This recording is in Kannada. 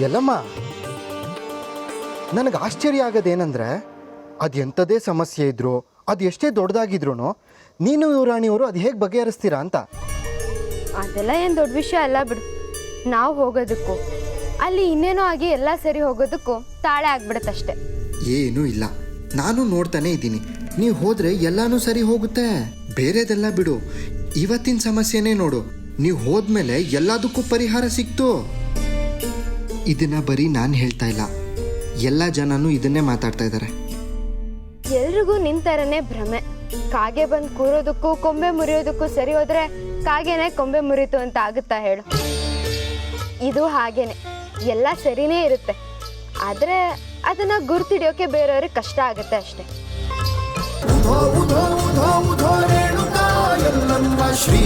ಎಲ್ಲಮ್ಮ ನನಗೆ ಆಶ್ಚರ್ಯ ಆಗೋದೇನೆಂದ್ರೆ ಅದು ಎಂಥದೇ ಸಮಸ್ಯೆ ಇದ್ರು ಅದು ಎಷ್ಟೇ ದೊಡ್ಡದಾಗಿದ್ರು ನೀನು ಯುವರಾಣಿಯವರು ಅದು ಹೇಗೆ ಬಗೆಹರಿಸ್ತೀರಾ ಅಂತ. ಅದೆಲ್ಲ ಏನು ದೊಡ್ಡ ವಿಷಯ ಅಲ್ಲ ಬಿಡು. ನಾವು ಹೋಗೋದಕ್ಕೂ ಅಲ್ಲಿ ಇನ್ನೇನೋ ಆಗಿ ಎಲ್ಲ ಸರಿ ಹೋಗೋದಕ್ಕೂ ತಾಳೆ ಆಗ್ಬಿಡುತ್ತಷ್ಟೆ. ಏನೂ ಇಲ್ಲ. ನಾನು ನೋಡ್ತಾನೆ ಇದ್ದೀನಿ. ನೀವು ಹೋದ್ರೆ ಎಲ್ಲಾನು ಸರಿ ಹೋಗುತ್ತೆ. ಬೇರೆದೆಲ್ಲ ಬಿಡು. ಇವತ್ತಿನ ಸಮಸ್ಯೆನೇ ನೋಡು. ನೀವು ಹೋದ್ಮೇಲೆ ಎಲ್ಲದಕ್ಕೂ ಪರಿಹಾರ ಸಿಕ್ತು. ಇದನ್ನ ಬರೀ ನಾನು ಹೇಳ್ತಾ ಇಲ್ಲ. ಎಲ್ಲ ಜನನೂ ಇದನ್ನೇ ಮಾತಾಡ್ತಾ ಇದ್ದಾರೆ ಎಲ್ರಿಗೂ ನಿಂತರನೇ ಭ್ರಮೆ. ಕಾಗೆ ಬಂದು ಕೂರೋದಕ್ಕೂ ಕೊಂಬೆ ಮುರಿಯೋದಕ್ಕೂ ಸರಿ ಹೋದ್ರೆ ಕಾಗೆನೆ ಕೊಂಬೆ ಮುರಿತು ಅಂತ ಆಗುತ್ತಾ ಹೇಳು. ಇದು ಹಾಗೇನೆ. ಎಲ್ಲ ಸರಿನೇ ಇರುತ್ತೆ. ಆದರೆ ಅದನ್ನ ಗುರ್ತಿಡಿಯೋಕೆ ಬೇರೆಯವ್ರಿಗೆ ಕಷ್ಟ ಆಗುತ್ತೆ ಅಷ್ಟೇ. ಶ್ರೀ